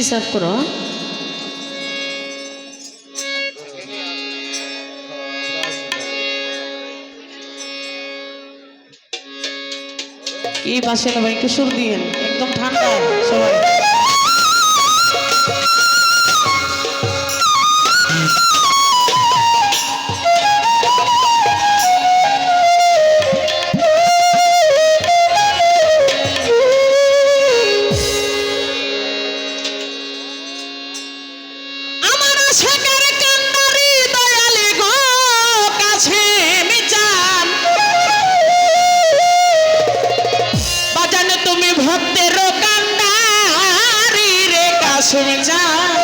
হিসাব করো। এই পাশে ভাই একটু সুর দিয়েন একদম ঠান্ডা সবাই। শেখের কান্দারি দয়ালে গো তুমি ভক্তের কান্দারি রে কাছে মিজান।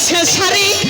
শারীরিক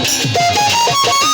Música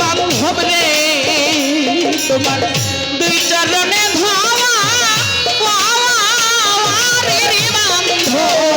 বান্ধব রে তোমার দুই চরণে ধোয়া বান্ধব।